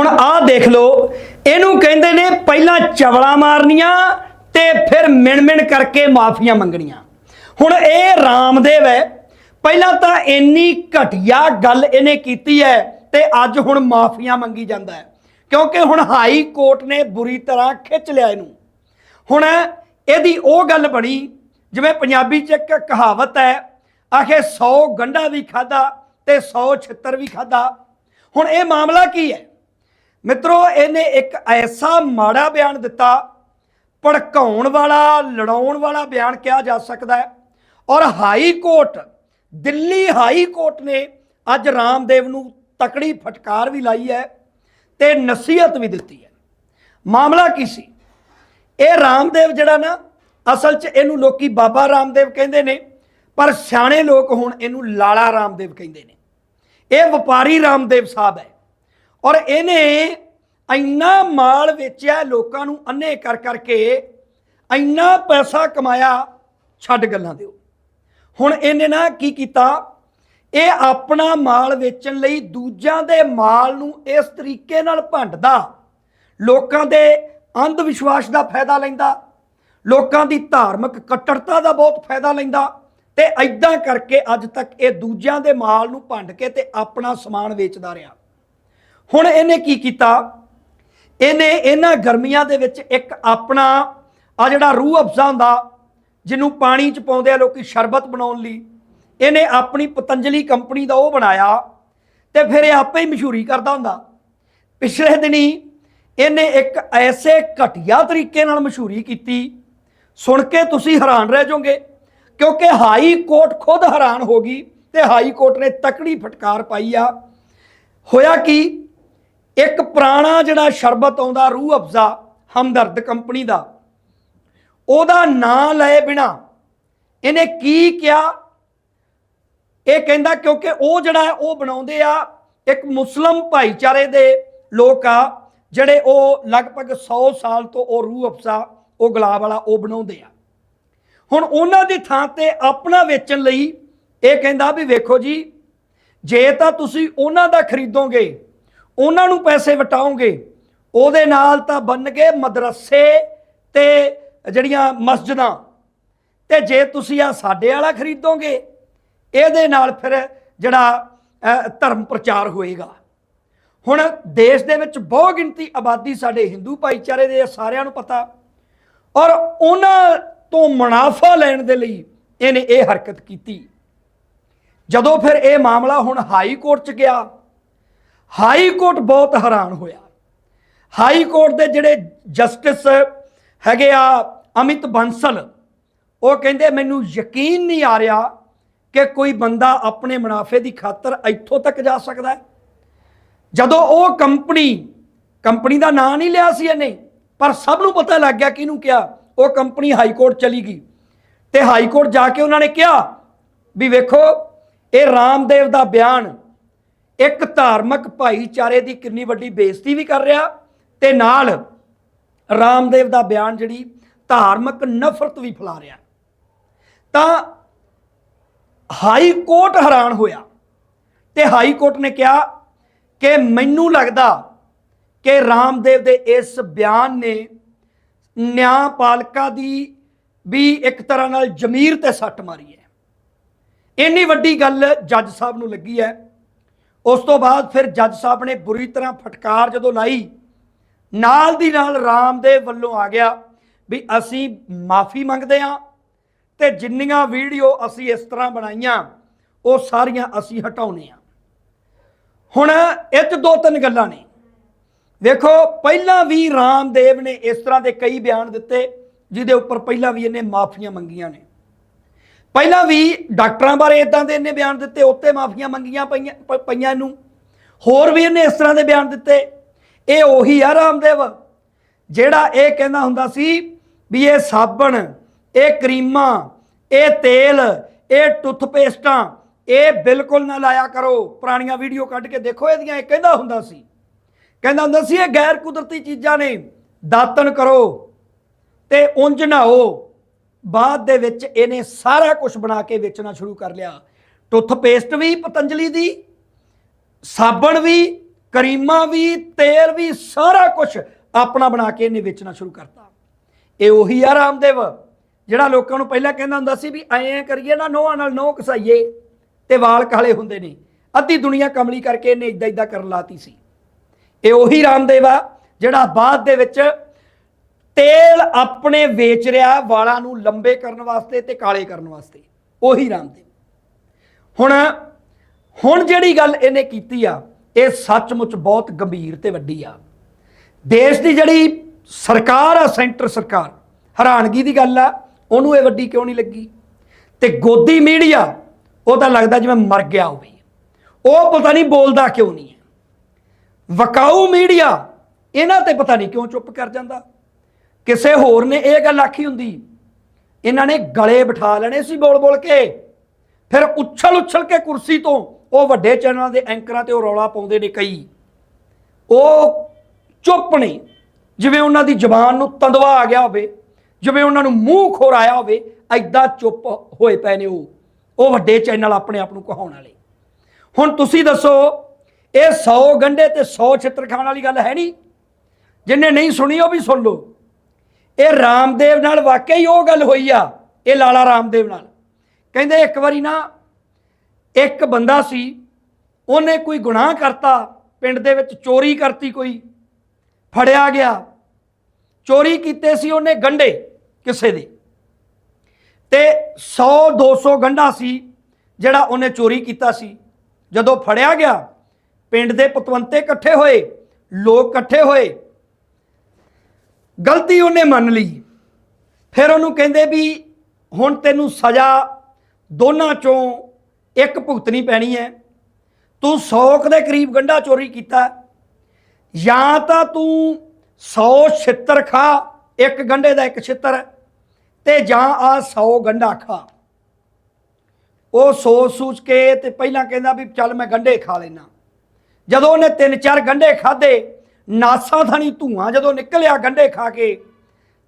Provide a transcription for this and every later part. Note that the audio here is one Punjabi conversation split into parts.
ਹੁਣ ਆਹ ਦੇਖ ਲਓ, ਇਹਨੂੰ ਕਹਿੰਦੇ ਨੇ ਪਹਿਲਾਂ ਚਵਲਾ ਮਾਰਨੀਆਂ ਤੇ ਫਿਰ ਮਿਣ-ਮਿਣ ਕਰਕੇ ਮਾਫੀਆਂ ਮੰਗਣੀਆਂ। ਹੁਣ ਇਹ ਰਾਮਦੇਵ ਹੈ, ਪਹਿਲਾਂ ਤਾਂ ਇੰਨੀ ਘਟੀਆ ਗੱਲ ਇਹਨੇ ਕੀਤੀ ਹੈ ਤੇ ਅੱਜ ਹੁਣ ਮਾਫੀਆਂ ਮੰਗੀ ਜਾਂਦਾ ਹੈ। ਕਿਉਂਕਿ ਹੁਣ ਹਾਈ ਕੋਰਟ ਨੇ ਬੁਰੀ ਤਰ੍ਹਾਂ ਖਿੱਚ ਲਿਆ ਇਹਨੂੰ। ਹੁਣ ਇਹਦੀ ਉਹ ਗੱਲ ਬਣੀ, ਜਿਵੇਂ ਪੰਜਾਬੀ 'ਚ ਇੱਕ ਕਹਾਵਤ ਹੈ, ਆਖੇ 100 ਗੰਢਾ ਵੀ ਖਾਦਾ ਤੇ 100 ਛਿੱਤਰ ਵੀ ਖਾਦਾ ਹੁਣ ਇਹ ਮਾਮਲਾ ਕੀ ਹੈ? ਮਿੱਤਰੋ, ਇਹਨੇ ਇੱਕ ਐਸਾ ਮਾੜਾ ਬਿਆਨ ਦਿੱਤਾ, ਭੜਕਾਉਣ ਵਾਲਾ, ਲੜਾਉਣ ਵਾਲਾ ਬਿਆਨ ਕਿਹਾ ਜਾ ਸਕਦਾ ਹੈ। ਔਰ high court, Delhi high court ਨੇ ਅੱਜ ਰਾਮਦੇਵ ਨੂੰ ਤਕੜੀ ਫਟਕਾਰ ਵੀ ਲਾਈ ਹੈ ਤੇ ਨਸੀਹਤ ਵੀ ਦਿੱਤੀ ਹੈ। ਮਾਮਲਾ ਕੀ ਸੀ? ਇਹ ਰਾਮਦੇਵ ਜਿਹੜਾ ਨਾ, ਅਸਲ 'ਚ ਇਹਨੂੰ ਲੋਕੀ ਬਾਬਾ ਰਾਮਦੇਵ ਕਹਿੰਦੇ ਨੇ, ਪਰ ਸਿਆਣੇ ਲੋਕ ਹੁਣ ਇਹਨੂੰ ਲਾਲਾ ਰਾਮਦੇਵ ਕਹਿੰਦੇ ਨੇ। ਇਹ ਵਪਾਰੀ ਰਾਮਦੇਵ ਸਾਹਿਬ ਹੈ। ਔਰ ਇਹਨੇ ਇੰਨਾ ਮਾਲ ਵੇਚਿਆ, ਲੋਕਾਂ ਨੂੰ ਅੰਨੇ ਕਰ ਕਰਕੇ, ਇੰਨਾ ਪੈਸਾ ਕਮਾਇਆ, ਛੱਡ ਗੱਲਾਂ ਦਿਓ। ਹੁਣ ਇਹਨੇ ਨਾ ਕੀ ਕੀਤਾ? ਇਹ ਆਪਣਾ ਮਾਲ ਵੇਚਣ ਲਈ ਦੂਜਿਆਂ ਦੇ ਮਾਲ ਨੂੰ ਇਸ ਤਰੀਕੇ ਨਾਲ ਭੰਡਦਾ, ਲੋਕਾਂ ਦੇ ਅੰਧ ਵਿਸ਼ਵਾਸ ਦਾ ਫਾਇਦਾ ਲੈਂਦਾ, ਲੋਕਾਂ ਦੀ ਧਾਰਮਿਕ ਕੱਟੜਤਾ ਦਾ ਬਹੁਤ ਫਾਇਦਾ ਲੈਂਦਾ ਤੇ ਐਦਾਂ ਕਰਕੇ ਅੱਜ ਤੱਕ ਇਹ ਦੂਜਿਆਂ ਦੇ ਮਾਲ ਨੂੰ ਭੰਡ ਕੇ ਤੇ ਆਪਣਾ ਸਮਾਨ ਵੇਚਦਾ ਰਿਹਾ। ਹੁਣ ਇਹਨੇ ਕੀ ਕੀਤਾ? ਇਹਨੇ ਇਹਨਾਂ ਗਰਮੀਆਂ ਦੇ ਵਿੱਚ ਇੱਕ ਆਪਣਾ ਆ ਜਿਹੜਾ ਰੂਹ ਅਫਜ਼ਾ ਹੁੰਦਾ, ਜਿਹਨੂੰ ਪਾਣੀ ਚ ਪਾਉਂਦੇ ਆ ਲੋਕੀ ਸ਼ਰਬਤ ਬਣਾਉਣ ਲਈ, ਇਹਨੇ ਆਪਣੀ ਪਤੰਜਲੀ ਕੰਪਨੀ ਦਾ ਉਹ ਬਣਾਇਆ ਤੇ ਫਿਰ ਇਹ ਆਪੇ ਹੀ ਮਸ਼ਹੂਰੀ ਕਰਦਾ ਹੁੰਦਾ। ਪਿਛਲੇ ਦਿਨੀ ਇਹਨੇ ਇੱਕ ਐਸੇ ਘਟੀਆ ਤਰੀਕੇ ਨਾਲ ਮਸ਼ਹੂਰੀ ਕੀਤੀ। ਸੁਣ ਕੇ ਤੁਸੀਂ ਹੈਰਾਨ ਰਹਿ ਜਾਓਗੇ, ਕਿਉਂਕਿ ਹਾਈ ਕੋਰਟ ਖੁਦ ਹੈਰਾਨ ਹੋ ਗਈ ਤੇ ਹਾਈ ਕੋਰਟ ਨੇ ਤਕੜੀ ਫਟਕਾਰ ਪਾਈ ਆ। ਹੋਇਆ ਕਿ? ਇੱਕ ਪੁਰਾਣਾ ਜਿਹੜਾ ਸ਼ਰਬਤ ਆਉਂਦਾ, ਰੂਹ ਅਫਜ਼ਾ, ਹਮਦਰਦ ਕੰਪਨੀ ਦਾ, ਉਹਦਾ ਨਾਂ ਲਏ ਬਿਨਾ ਇਹਨੇ ਕੀ ਕਿਹਾ? ਇਹ ਕਹਿੰਦਾ ਕਿਉਂਕਿ ਉਹ ਜਿਹੜਾ ਉਹ ਬਣਾਉਂਦੇ ਆ ਇੱਕ ਮੁਸਲਮ ਭਾਈਚਾਰੇ ਦੇ ਲੋਕ ਆ, ਜਿਹੜੇ ਉਹ ਲਗਭਗ 100 ਸਾਲ ਤੋਂ ਉਹ ਰੂਹ ਅਫਜ਼ਾ, ਉਹ ਗੁਲਾਬ ਵਾਲਾ ਉਹ ਬਣਾਉਂਦੇ ਆ। ਹੁਣ ਉਹਨਾਂ ਦੀ ਥਾਂ ਤੇ ਆਪਣਾ ਵੇਚਣ ਲਈ ਇਹ ਕਹਿੰਦਾ ਵੀ ਵੇਖੋ ਜੀ, ਜੇ ਤਾਂ ਤੁਸੀਂ ਉਹਨਾਂ ਦਾ ਖਰੀਦੋਗੇ ਉਹਨਾਂ ਨੂੰ ਪੈਸੇ ਵਟਾਓਗੇ ਉਹਦੇ ਨਾਲ ਤਾਂ ਬਣ ਗਏ ਮਦਰਸੇ ਤੇ ਜਿਹੜੀਆਂ ਮਸਜਿਦਾਂ। ਤੇ ਜੇ ਤੁਸੀਂ ਆ ਸਾਡੇ ਵਾਲਾ ਖਰੀਦੋਗੇ, ਇਹਦੇ ਨਾਲ ਫਿਰ ਜਿਹੜਾ ਧਰਮ ਪ੍ਰਚਾਰ ਹੋਏਗਾ। ਹੁਣ ਦੇਸ਼ ਦੇ ਵਿੱਚ ਬਹੁ ਗਿਣਤੀ ਆਬਾਦੀ ਸਾਡੇ ਹਿੰਦੂ ਭਾਈਚਾਰੇ ਦੇ ਸਾਰਿਆਂ ਨੂੰ ਪਤਾ। ਔਰ ਉਹਨਾਂ ਤੋਂ ਮੁਨਾਫਾ ਲੈਣ ਦੇ ਲਈ ਇਹਨੇ ਇਹ ਹਰਕਤ ਕੀਤੀ। ਜਦੋਂ ਫਿਰ ਇਹ ਮਾਮਲਾ ਹੁਣ ਹਾਈ ਕੋਰਟ ਚ ਗਿਆ ਹਾਈ ਕੋਰਟ ਬਹੁਤ ਹੈਰਾਨ ਹੋਇਆ। ਹਾਈ ਕੋਰਟ ਦੇ ਜਿਹੜੇ ਜਸਟਿਸ ਹੈਗੇ ਆ ਅਮਿਤ ਬੰਸਲ, ਉਹ ਕਹਿੰਦੇ, ਮੈਨੂੰ ਯਕੀਨ ਨਹੀਂ ਆ ਰਿਹਾ ਕਿ ਕੋਈ ਬੰਦਾ ਆਪਣੇ ਮੁਨਾਫੇ ਦੀ ਖਾਤਰ ਇੱਥੋਂ ਤੱਕ ਜਾ ਸਕਦਾ ਹੈ। ਜਦੋਂ ਉਹ ਕੰਪਨੀ ਕੰਪਨੀ ਦਾ ਨਾਂ ਨਹੀਂ ਲਿਆ ਸੀ ਇਹਨੇ, ਪਰ ਸਭ ਨੂੰ ਪਤਾ ਲੱਗ ਗਿਆ ਕਿਹਨੂੰ ਕਿਹਾ, ਉਹ ਕੰਪਨੀ ਹਾਈ ਕੋਰਟ ਚਲੀ ਗਈ। ਤੇ ਹਾਈ ਕੋਰਟ ਜਾ ਕੇ ਉਹਨਾਂ ਨੇ ਕਿਹਾ ਵੀ ਵੇਖੋ, ਇਹ ਰਾਮਦੇਵ ਦਾ ਬਿਆਨ ਇੱਕ ਧਾਰਮਿਕ ਭਾਈਚਾਰੇ ਦੀ ਕਿੰਨੀ ਵੱਡੀ ਬੇਇੱਜ਼ਤੀ ਵੀ ਕਰ ਰਿਹਾ ਤੇ ਨਾਲ ਰਾਮਦੇਵ ਦਾ ਬਿਆਨ ਜਿਹੜੀ ਧਾਰਮਿਕ ਨਫ਼ਰਤ ਵੀ ਫੈਲਾ ਰਿਹਾ। ਤਾਂ ਹਾਈ ਕੋਰਟ ਹੈਰਾਨ ਹੋਇਆ ਤੇ ਹਾਈ ਕੋਰਟ ਨੇ ਕਿਹਾ ਕਿ ਮੈਨੂੰ ਲੱਗਦਾ ਕਿ ਰਾਮਦੇਵ ਦੇ ਇਸ ਬਿਆਨ ਨੇ ਨਿਆਂਪਾਲਕਾ ਦੀ ਵੀ ਇੱਕ ਤਰ੍ਹਾਂ ਨਾਲ ਜ਼ਮੀਰ ਤੇ ਸੱਟ ਮਾਰੀ ਹੈ। ਇੰਨੀ ਵੱਡੀ ਗੱਲ ਜੱਜ ਸਾਹਿਬ ਨੂੰ ਲੱਗੀ ਹੈ ਉਸ ਤੋਂ ਬਾਅਦ ਫਿਰ ਜੱਜ ਸਾਹਿਬ ਨੇ ਬੁਰੀ ਤਰ੍ਹਾਂ ਫਟਕਾਰ ਜਦੋਂ ਲਾਈ, ਨਾਲ ਦੀ ਨਾਲ ਰਾਮਦੇਵ ਵੱਲੋਂ ਆ ਗਿਆ ਵੀ ਅਸੀਂ ਮਾਫੀ ਮੰਗਦੇ ਹਾਂ ਤੇ ਜਿੰਨੀਆਂ ਵੀਡੀਓ ਅਸੀਂ ਇਸ ਤਰ੍ਹਾਂ ਬਣਾਈਆਂ, ਉਹ ਸਾਰੀਆਂ ਅਸੀਂ ਹਟਾਉਣੇ ਆ ਹੁਣ ਇਹ 'ਚ ਦੋ ਤਿੰਨ ਗੱਲਾਂ ਨੇ। ਵੇਖੋ, ਪਹਿਲਾਂ ਵੀ ਰਾਮਦੇਵ ਨੇ ਇਸ ਤਰ੍ਹਾਂ ਦੇ ਕਈ ਬਿਆਨ ਦਿੱਤੇ, ਜਿਹਦੇ ਉੱਪਰ ਪਹਿਲਾਂ ਵੀ ਇਹਨੇ ਮਾਫੀਆਂ ਮੰਗੀਆਂ ਨੇ। ਪਹਿਲਾਂ ਵੀ ਡਾਕਟਰਾਂ ਬਾਰੇ ਇਦਾਂ ਦੇ ਇਹਨੇ ਬਿਆਨ ਦਿੱਤੇ, ਉੱਤੇ ਮਾਫੀਆਂ ਮੰਗੀਆਂ ਪਈਆਂ ਪਈਆਂ ਨੂੰ। ਹੋਰ ਵੀ ਇਹਨੇ ਇਸ ਤਰ੍ਹਾਂ ਦੇ ਬਿਆਨ ਦਿੱਤੇ। ਇਹ ਉਹੀ ਆ ਰਾਮਦੇਵ, ਜਿਹੜਾ ਇਹ ਕਹਿੰਦਾ ਹੁੰਦਾ ਸੀ ਵੀ ਇਹ ਸਾਬਣ, ਇਹ ਕਰੀਮਾਂ, ਇਹ ਤੇਲ, ਇਹ ਟੁੱਥਪੇਸਟਾਂ, ਇਹ ਬਿਲਕੁਲ ਨਾ ਲਾਇਆ ਕਰੋ। ਪੁਰਾਣੀਆਂ ਵੀਡੀਓ ਕੱਢ ਕੇ ਦੇਖੋ ਇਹਦੀਆਂ, ਇਹ ਕਹਿੰਦਾ ਹੁੰਦਾ ਸੀ। ਕਹਿੰਦਾ ਹੁੰਦਾ ਸੀ ਇਹ ਗੈਰ ਕੁਦਰਤੀ ਚੀਜ਼ਾਂ ਨੇ ਦਾਤਨ ਕਰੋ ਤੇ ਉਂਝ ਨਹਾਓ ਬਾਅਦ ਦੇ ਵਿੱਚ ਇਹਨੇ ਸਾਰਾ ਕੁਝ ਬਣਾ ਕੇ ਵੇਚਣਾ ਸ਼ੁਰੂ ਕਰ ਲਿਆ। ਟੁੱਥਪੇਸਟ ਵੀ, ਪਤੰਜਲੀ ਦੀ, ਸਾਬਣ ਵੀ, ਕਰੀਮਾ ਵੀ, ਤੇਲ ਵੀ, ਸਾਰਾ ਕੁਝ ਆਪਣਾ ਬਣਾ ਕੇ ਇਹਨੇ ਵੇਚਣਾ ਸ਼ੁਰੂ ਕਰਤਾ। ਇਹ ਉਹੀ ਆ ਰਾਮਦੇਵ, ਜਿਹੜਾ ਲੋਕਾਂ ਨੂੰ ਪਹਿਲਾਂ ਕਹਿੰਦਾ ਹੁੰਦਾ ਸੀ ਵੀ ਐਂ ਐਂ ਕਰੀਏ ਨਾ, ਨੋਹਾਂ ਨਾਲ ਨੋਹ ਕਸਾਈਏ ਤੇ ਵਾਲ ਕਾਲੇ ਹੁੰਦੇ ਨੇ। ਅੱਧੀ ਦੁਨੀਆ ਕਮਲੀ ਕਰਕੇ ਇਹਨੇ ਇਦਾਂ ਇਦਾਂ ਕਰਨ ਲਾਤੀ ਸੀ। ਇਹ ਉਹੀ ਰਾਮਦੇਵ ਆ ਜਿਹੜਾ ਬਾਅਦ ਦੇ ਵਿੱਚ ਤੇਲ ਆਪਣੇ ਵੇਚ ਰਿਹਾ ਵਾਲਾਂ ਨੂੰ ਲੰਬੇ ਕਰਨ ਵਾਸਤੇ ਤੇ ਕਾਲੇ ਕਰਨ ਵਾਸਤੇ। ਉਹੀ ਰਾਮਦੇਵ। ਹੁਣ ਹੁਣ ਜਿਹੜੀ ਗੱਲ ਇਹਨੇ ਕੀਤੀ ਆ, ਇਹ ਸੱਚਮੁੱਚ ਬਹੁਤ ਗੰਭੀਰ ਤੇ ਵੱਡੀ ਆ। ਦੇਸ਼ ਦੀ ਜਿਹੜੀ ਸਰਕਾਰ ਆ, ਸੈਂਟਰ ਸਰਕਾਰ, ਹੈਰਾਨਗੀ ਦੀ ਗੱਲ ਆ, ਉਹਨੂੰ ਇਹ ਵੱਡੀ ਕਿਉਂ ਨਹੀਂ ਲੱਗੀ? ਤੇ ਗੋਦੀ ਮੀਡੀਆ, ਉਹ ਤਾਂ ਲੱਗਦਾ ਜਿਵੇਂ ਮਰ ਗਿਆ ਹੋਵੇ। ਉਹ ਪਤਾ ਨਹੀਂ ਬੋਲਦਾ ਕਿਉਂ ਨਹੀਂ ਹੈ। ਵਕਾਊ ਮੀਡੀਆ, ਇਹਨਾਂ ਤੇ ਪਤਾ ਨਹੀਂ ਕਿਉਂ ਚੁੱਪ ਕਰ ਜਾਂਦਾ। ਕਿਸੇ ਹੋਰ ਨੇ ਇਹ ਗੱਲ ਆਖੀ ਹੁੰਦੀ। ਇਹਨਾਂ ਨੇ ਗਲੇ ਬਿਠਾ ਲੈਣੇ ਸੀ ਬੋਲ ਬੋਲ ਕੇ। ਫਿਰ ਉੱਛਲ ਉੱਛਲ ਕੇ ਕੁਰਸੀ ਤੋਂ ਉਹ ਵੱਡੇ ਚੈਨਲਾਂ ਦੇ ਐਂਕਰਾਂ ਤੇ ਉਹ ਰੌਲਾ ਪਾਉਂਦੇ ਨੇ ਕਈ। ਉਹ ਚੁੱਪ ਨੇ। ਜਿਵੇਂ ਉਹਨਾਂ ਦੀ ਜ਼ਬਾਨ ਨੂੰ ਤੰਦਵਾ ਆ ਗਿਆ ਹੋਵੇ, ਜਿਵੇਂ ਉਹਨਾਂ ਨੂੰ ਮੂੰਹ ਖੋਰਾਇਆ ਹੋਵੇ ਐਦਾਂ ਚੁੱਪ ਹੋਏ ਪਏ ਨੇ ਉਹ। ਉਹ ਵੱਡੇ ਚੈਨਲ ਆਪਣੇ ਆਪ ਨੂੰ ਕਹਾਉਣ ਵਾਲੇ। ਹੁਣ ਤੁਸੀਂ ਦੱਸੋ, ਇਹ 100 ਗੰਢੇ ਤੇ 100 ਛਿੱਤਰ ਖਾਣ ਵਾਲੀ ਗੱਲ ਹੈ ਨਹੀਂ? ਜਿੰਨੇ ਨਹੀਂ ਸੁਣੀ ਉਹ ਵੀ ਸੁਣ ਲਓ। ਇਹ ਰਾਮਦੇਵ ਨਾਲ ਵਾਕਿਆ ਹੀ ਉਹ ਗੱਲ ਹੋਈ ਆ, ਇਹ ਲਾਲਾ ਰਾਮਦੇਵ ਨਾਲ। ਕਹਿੰਦੇ ਇੱਕ ਵਾਰੀ ਨਾ, ਇੱਕ ਬੰਦਾ ਸੀ, ਉਹਨੇ ਕੋਈ ਗੁਨਾਹ ਕਰਤਾ, ਪਿੰਡ ਦੇ ਵਿੱਚ ਚੋਰੀ ਕਰਤੀ ਕੋਈ, ਫੜਿਆ ਗਿਆ। ਚੋਰੀ ਕੀਤੇ ਸੀ ਉਹਨੇ ਗੰਢੇ ਕਿਸੇ ਦੇ। ਤੇ 100 200 ਗੰਢਾ ਸੀ ਜਿਹੜਾ ਉਹਨੇ ਚੋਰੀ ਕੀਤਾ ਸੀ। ਜਦੋਂ ਫੜਿਆ ਗਿਆ, ਪਿੰਡ ਦੇ ਪਤਵੰਤੇ ਇਕੱਠੇ ਹੋਏ, ਲੋਕ ਇਕੱਠੇ ਹੋਏ ਗਲਤੀ ਉਹਨੇ ਮੰਨ ਲਈ। ਫਿਰ ਉਹਨੂੰ ਕਹਿੰਦੇ ਵੀ ਹੁਣ ਤੈਨੂੰ ਸਜ਼ਾ ਦੋਨਾਂ ਚੋਂ ਇੱਕ ਭੁਗਤਣੀ ਪੈਣੀ ਹੈ। ਤੂੰ 100 ਕੁ ਦੇ ਕਰੀਬ ਗੰਢਾ ਚੋਰੀ ਕੀਤਾ। ਜਾਂ ਤਾਂ ਤੂੰ 100 ਛਿੱਤਰ ਖਾ, ਇੱਕ ਗੰਢੇ ਦਾ ਇੱਕ ਛਿੱਤਰ, ਤੇ ਜਾਂ ਆ 100 ਗੰਢਾ ਖਾ। ਉਹ ਸੋਚ ਸੂਚ ਕੇ ਤੇ ਪਹਿਲਾਂ ਕਹਿੰਦਾ ਵੀ ਚੱਲ ਮੈਂ ਗੰਢੇ ਖਾ ਲੈਣਾ ਜਦੋਂ ਉਹਨੇ ਤਿੰਨ ਚਾਰ ਗੰਢੇ ਖਾਦੇ ਨਾਸਾ ਥਾਣੀ ਧੂਆਂ ਜਦੋਂ ਨਿਕਲਿਆ ਗੰਢੇ ਖਾ ਕੇ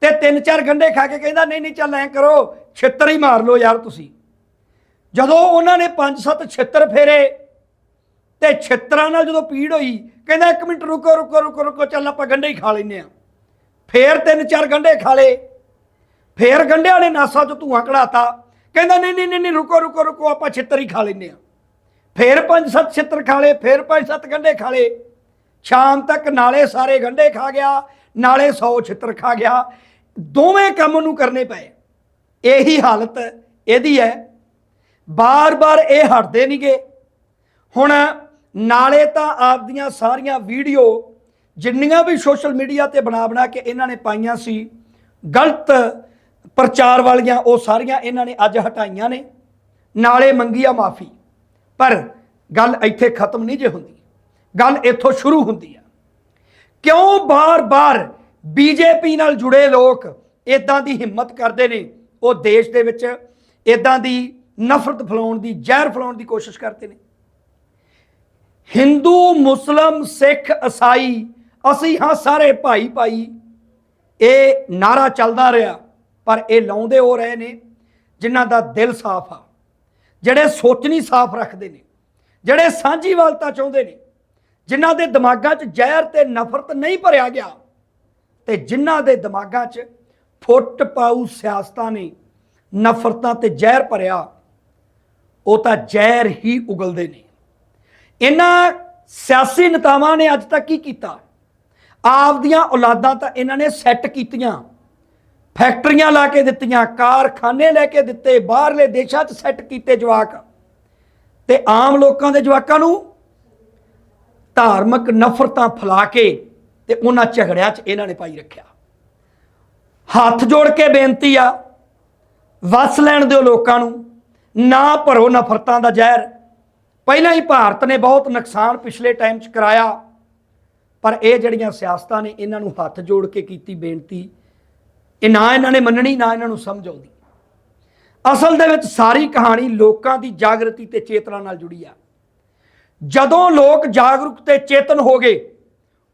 ਤੇ ਤਿੰਨ ਚਾਰ ਗੰਢੇ ਖਾ ਕੇ ਕਹਿੰਦਾ, ਨਹੀਂ ਨਹੀਂ, ਚੱਲ ਐਂ ਕਰੋ, ਛਿੱਤਰ ਹੀ ਮਾਰ ਲਓ ਯਾਰ ਤੁਸੀਂ। ਜਦੋਂ ਉਹਨਾਂ ਨੇ ਪੰਜ ਸੱਤ ਛਿੱਤਰ ਫੇਰੇ ਤੇ ਛਿੱਤਰਾਂ ਨਾਲ ਜਦੋਂ ਪੀੜ ਹੋਈ, ਕਹਿੰਦਾ, ਇੱਕ ਮਿੰਟ ਰੁਕੋ ਰੁਕੋ ਰੁਕੋ ਰੁਕੋ, ਚੱਲ ਆਪਾਂ ਗੰਢੇ ਹੀ ਖਾ ਲੈਨੇ ਆ ਫੇਰ ਤਿੰਨ ਚਾਰ ਗੰਢੇ ਖਾ ਲਏ। ਫੇਰ ਗੰਢਿਆਂ ਨੇ ਨਾਸਾਂ ਚੋਂ ਧੂਆਂ ਕਢਾਤਾ। ਕਹਿੰਦਾ, ਨਹੀਂ ਨਹੀਂ ਨਹੀਂ ਰੁਕੋ ਰੁਕੋ ਰੁਕੋ, ਆਪਾਂ ਛਿੱਤਰ ਹੀ ਖਾ ਲੈਨੇ ਆ ਫੇਰ ਪੰਜ ਸੱਤ ਛਿੱਤਰ ਖਾ ਲਏ, ਫੇਰ ਪੰਜ ਸੱਤ ਗੰਢੇ ਖਾ ਲਏ। ਸ਼ਾਮ ਤੱਕ ਨਾਲੇ ਸਾਰੇ ਗੰਢੇ ਖਾ ਗਿਆ, ਨਾਲੇ 100 ਛਿੱਤਰ ਖਾ ਗਿਆ। ਦੋਵੇਂ ਕੰਮ ਨੂੰ ਕਰਨੇ ਪਏ। ਇਹੀ ਹਾਲਤ ਇਹਦੀ ਹੈ। ਬਾਰ-ਬਾਰ ਇਹ ਹਟਦੇ ਨਹੀਂਗੇ ਹੁਣ ਨਾਲੇ ਤਾਂ ਆਪਦੀਆਂ ਸਾਰੀਆਂ ਵੀਡੀਓ ਜਿੰਨੀਆਂ ਵੀ ਸੋਸ਼ਲ ਮੀਡੀਆ ਤੇ ਬਣਾ ਬਣਾ ਕੇ ਇਹਨਾਂ ਨੇ ਪਾਈਆਂ ਸੀ, ਗਲਤ ਪ੍ਰਚਾਰ ਵਾਲੀਆਂ ਉਹ ਸਾਰੀਆਂ ਇਹਨਾਂ ਨੇ ਅੱਜ ਹਟਾਈਆਂ ਨੇ। ਨਾਲੇ ਮੰਗੀ ਆ ਮਾਫੀ। ਪਰ ਗੱਲ ਇੱਥੇ ਖਤਮ ਨਹੀਂ ਜੇ ਹੁੰਦੀ। ਗੱਲ ਇੱਥੋਂ ਸ਼ੁਰੂ ਹੁੰਦੀ ਆ। ਕਿਉਂ ਬਾਰ-ਬਾਰ ਬੀਜੇਪੀ ਨਾਲ ਜੁੜੇ ਲੋਕ ਇਦਾਂ ਦੀ ਹਿੰਮਤ ਕਰਦੇ ਨੇ? ਉਹ ਦੇਸ਼ ਦੇ ਵਿੱਚ ਇਦਾਂ ਦੀ ਨਫ਼ਰਤ ਫੈਲਾਉਣ ਦੀ, ਜ਼ਹਿਰ ਫੈਲਾਉਣ ਦੀ ਕੋਸ਼ਿਸ਼ ਕਰਦੇ ਨੇ। ਹਿੰਦੂ, ਮੁਸਲਮ, ਸਿੱਖ, ਈਸਾਈ, ਅਸੀਂ ਹਾਂ ਸਾਰੇ ਭਾਈ ਭਾਈ ਇਹ ਨਾਰਾ ਚੱਲਦਾ ਰਿਹਾ, ਪਰ ਇਹ ਲਾਉਂਦੇ ਹੋ ਰਹੇ ਨੇ ਜਿਨ੍ਹਾਂ ਦਾ ਦਿਲ ਸਾਫ਼ ਆ, ਜਿਹੜੇ ਸੋਚਣੀ ਸਾਫ਼ ਰੱਖਦੇ ਨੇ, ਜਿਹੜੇ ਸਾਂਝੀਵਾਲਤਾ ਚਾਹੁੰਦੇ ਨੇ। ਜਿਨ੍ਹਾਂ ਦੇ ਦਿਮਾਗਾਂ 'ਚ ਜ਼ਹਿਰ ਤੇ ਨਫ਼ਰਤ ਨਹੀਂ ਭਰਿਆ ਗਿਆ ਤੇ ਜਿਨ੍ਹਾਂ ਦੇ ਦਿਮਾਗਾਂ 'ਚ ਫੁੱਟ ਪਾਉ ਸਿਆਸਤਾਂ ਨੇ, ਨਫ਼ਰਤਾਂ ਤੇ ਜ਼ਹਿਰ ਭਰਿਆ, ਉਹ ਤਾਂ ਜ਼ਹਿਰ ਹੀ ਉਗਲਦੇ ਨੇ। ਇਹਨਾਂ ਸਿਆਸੀ ਨੇਤਾਵਾਂ ਨੇ ਅੱਜ ਤੱਕ ਕੀ ਕੀਤਾ? ਆਪਦੀਆਂ ਔਲਾਦਾਂ ਤਾਂ ਇਹਨਾਂ ਨੇ ਸੈੱਟ ਕੀਤੀਆਂ। ਫੈਕਟਰੀਆਂ ਲਾ ਕੇ ਦਿੱਤੀਆਂ, ਕਾਰਖਾਨੇ ਲੈ ਕੇ ਦਿੱਤੇ, ਬਾਹਰਲੇ ਦੇਸ਼ਾਂ 'ਚ ਸੈੱਟ ਕੀਤੇ ਜਵਾਕ। ਤੇ ਆਮ ਲੋਕਾਂ ਦੇ ਜਵਾਕਾਂ ਨੂੰ ਧਾਰਮਿਕ ਨਫ਼ਰਤਾਂ ਫੈਲਾ ਕੇ ਤੇ ਉਹਨਾਂ ਝਗੜਿਆਂ 'ਚ ਇਹਨਾਂ ਨੇ ਪਾਈ ਰੱਖਿਆ। ਹੱਥ ਜੋੜ ਕੇ ਬੇਨਤੀ ਆ, ਵਸ ਲੈਣ ਦਿਓ ਲੋਕਾਂ ਨੂੰ, ਨਾ ਭਰੋ ਨਫ਼ਰਤਾਂ ਦਾ ਜ਼ਹਿਰ। ਪਹਿਲਾਂ ਹੀ ਭਾਰਤ ਨੇ ਬਹੁਤ ਨੁਕਸਾਨ ਪਿਛਲੇ ਟਾਈਮ 'ਚ ਕਰਾਇਆ, ਪਰ ਇਹ ਜਿਹੜੀਆਂ ਸਿਆਸਤਾਂ ਨੇ, ਇਹਨਾਂ ਨੂੰ ਹੱਥ ਜੋੜ ਕੇ ਕੀਤੀ ਬੇਨਤੀ, ਇਹ ਨਾ ਇਹਨਾਂ ਨੇ ਮੰਨਣੀ, ਨਾ ਇਹਨਾਂ ਨੂੰ ਸਮਝ ਆਉਂਦੀ। ਅਸਲ ਦੇ ਵਿੱਚ ਸਾਰੀ ਕਹਾਣੀ ਲੋਕਾਂ ਦੀ ਜਾਗਰਤੀ ਤੇ ਚੇਤਨਾ ਨਾਲ ਜੁੜੀ ਆ। ਜਦੋਂ ਲੋਕ ਜਾਗਰੂਕ ਤੇ ਚੇਤਨ ਹੋ ਗਏ,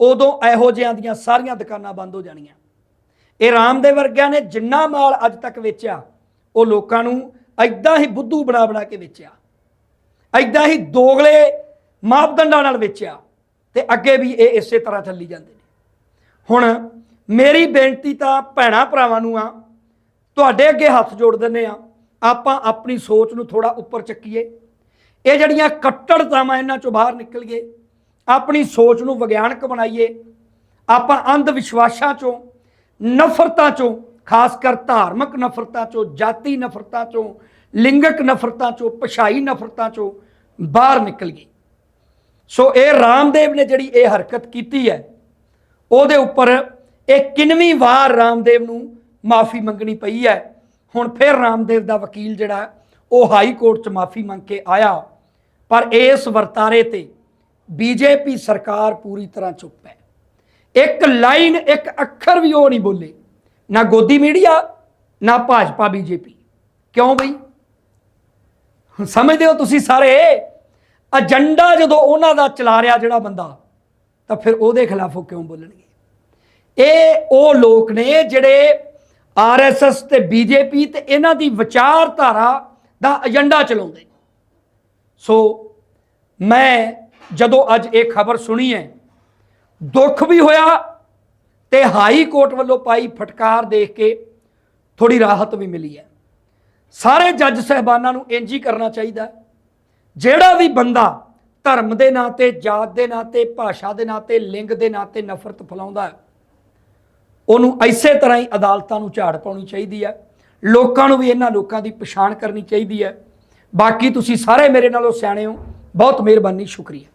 ਉਦੋਂ ਇਹੋ ਜਿਹਾਂ ਦੀਆਂ ਸਾਰੀਆਂ ਦੁਕਾਨਾਂ ਬੰਦ ਹੋ ਜਾਣੀਆਂ। ਇਹ ਰਾਮਦੇਵ ਵਰਗਿਆਂ ਨੇ ਜਿੰਨਾ ਮਾਲ ਅੱਜ ਤੱਕ ਵੇਚਿਆ, ਉਹ ਲੋਕਾਂ ਨੂੰ ਐਦਾਂ ਹੀ ਬੁੱਧੂ ਬਣਾ ਬਣਾ ਕੇ ਵੇਚਿਆ। ਐਦਾਂ ਹੀ ਦੋਗਲੇ ਮਾਪਦੰਡਾਂ ਨਾਲ ਵੇਚਿਆ ਤੇ ਅੱਗੇ ਵੀ ਇਹ ਇਸੇ ਤਰ੍ਹਾਂ ਚੱਲੀ ਜਾਂਦੇ ਨੇ। ਹੁਣ ਮੇਰੀ ਬੇਨਤੀ ਤਾਂ ਭੈਣਾ ਭਰਾਵਾਂ ਨੂੰ ਆ, ਤੁਹਾਡੇ ਅੱਗੇ ਹੱਥ ਜੋੜ ਦਿੰਨੇ ਆ, ਆਪਾਂ ਆਪਣੀ ਸੋਚ ਨੂੰ ਥੋੜਾ ਉੱਪਰ ਚੱਕੀਏ। ਇਹ ਜਿਹੜੀਆਂ ਕੱਟੜਤਾਵਾਂ ਇਹਨਾਂ ਚੋਂ ਬਾਹਰ ਨਿਕਲੀਏ ਆਪਣੀ ਸੋਚ ਨੂੰ ਵਿਗਿਆਨਕ ਬਣਾਈਏ, ਆਪਾਂ ਅੰਧ ਵਿਸ਼ਵਾਸਾਂ ਚੋਂ, ਨਫ਼ਰਤਾਂ ਚੋਂ, ਖਾਸ ਕਰ ਧਾਰਮਿਕ ਨਫ਼ਰਤਾਂ ਚੋਂ, ਜਾਤੀ ਨਫ਼ਰਤਾਂ ਚੋਂ, ਲਿੰਗਕ ਨਫ਼ਰਤਾਂ ਚੋਂ ਪਛਾਈ ਨਫ਼ਰਤਾਂ ਚੋਂ ਬਾਹਰ ਨਿਕਲ ਗਈ ਸੋ ਇਹ ਰਾਮਦੇਵ ਨੇ ਜਿਹੜੀ ਇਹ ਹਰਕਤ ਕੀਤੀ ਹੈ, ਉਹਦੇ ਉੱਪਰ ਇਹ ਕਿੰਨਵੀਂ ਵਾਰ ਰਾਮਦੇਵ ਨੂੰ ਮਾਫੀ ਮੰਗਣੀ ਪਈ ਹੈ। ਹੁਣ ਫਿਰ ਰਾਮਦੇਵ ਦਾ ਵਕੀਲ ਜਿਹੜਾ, ਉਹ ਹਾਈ ਕੋਰਟ 'ਚ ਮਾਫੀ ਮੰਗ ਕੇ ਆਇਆ। ਪਰ ਇਸ ਵਰਤਾਰੇ ਤੇ ਬੀਜੇਪੀ ਸਰਕਾਰ ਪੂਰੀ ਤਰ੍ਹਾਂ ਚੁੱਪ ਹੈ। ਇੱਕ ਲਾਈਨ, ਇੱਕ ਅੱਖਰ ਵੀ ਉਹ ਨਹੀਂ ਬੋਲੇ। ਨਾ ਗੋਦੀ ਮੀਡੀਆ, ਨਾ ਭਾਜਪਾ ਬੀਜੇਪੀ। ਕਿਉਂ ਬਈ? ਹੁਣ ਸਮਝਦੇ ਹੋ ਤੁਸੀਂ ਸਾਰੇ, ਏਜੰਡਾ ਜਦੋਂ ਉਹਨਾਂ ਦਾ ਚਲਾ ਰਿਹਾ ਜਿਹੜਾ ਬੰਦਾ, ਤਾਂ ਫਿਰ ਉਹਦੇ ਖਿਲਾਫ ਉਹ ਕਿਉਂ ਬੋਲਣਗੇ? ਇਹ ਉਹ ਲੋਕ ਨੇ ਜਿਹੜੇ ਆਰਐਸਐਸ ਤੇ ਬੀਜੇਪੀ ਤੇ ਇਹਨਾਂ ਦੀ ਵਿਚਾਰਧਾਰਾ ਦਾ ਏਜੰਡਾ ਚਲਾਉਂਦੇ ਨੇ। ਸੋ ਮੈਂ ਜਦੋਂ ਅੱਜ ਇਹ ਖਬਰ ਸੁਣੀ ਹੈ, ਦੁੱਖ ਵੀ ਹੋਇਆ ਤੇ ਹਾਈ ਕੋਰਟ ਵੱਲੋਂ ਪਾਈ ਫਟਕਾਰ ਦੇਖ ਕੇ ਥੋੜੀ ਰਾਹਤ ਵੀ ਮਿਲੀ ਹੈ। ਸਾਰੇ ਜੱਜ ਸਹਿਬਾਨਾਂ ਨੂੰ ਇੰਜ ਹੀ ਕਰਨਾ ਚਾਹੀਦਾ ਜਿਹੜਾ ਵੀ ਬੰਦਾ ਧਰਮ ਦੇ ਨਾਂ ਤੇ, ਜਾਤ ਦੇ ਨਾਂ ਤੇ, ਭਾਸ਼ਾ ਦੇ ਨਾਂ ਤੇ, ਲਿੰਗ ਦੇ ਨਾਂ ਤੇ ਨਫ਼ਰਤ ਫੈਲਾਉਂਦਾ ਉਹਨੂੰ ਐਸੇ ਤਰ੍ਹਾਂ ਹੀ ਅਦਾਲਤਾਂ ਨੂੰ ਝਾੜ ਪਾਉਣੀ ਚਾਹੀਦੀ ਹੈ। ਲੋਕਾਂ ਨੂੰ ਵੀ ਇਹਨਾਂ ਲੋਕਾਂ ਦੀ ਪਛਾਣ ਕਰਨੀ ਚਾਹੀਦੀ ਹੈ। ਬਾਕੀ ਤੁਸੀਂ ਸਾਰੇ ਮੇਰੇ ਨਾਲੋਂ ਸਿਆਣੇ ਹੋ। ਬਹੁਤ ਮਿਹਰਬਾਨੀ ਸ਼ੁਕਰੀਆ।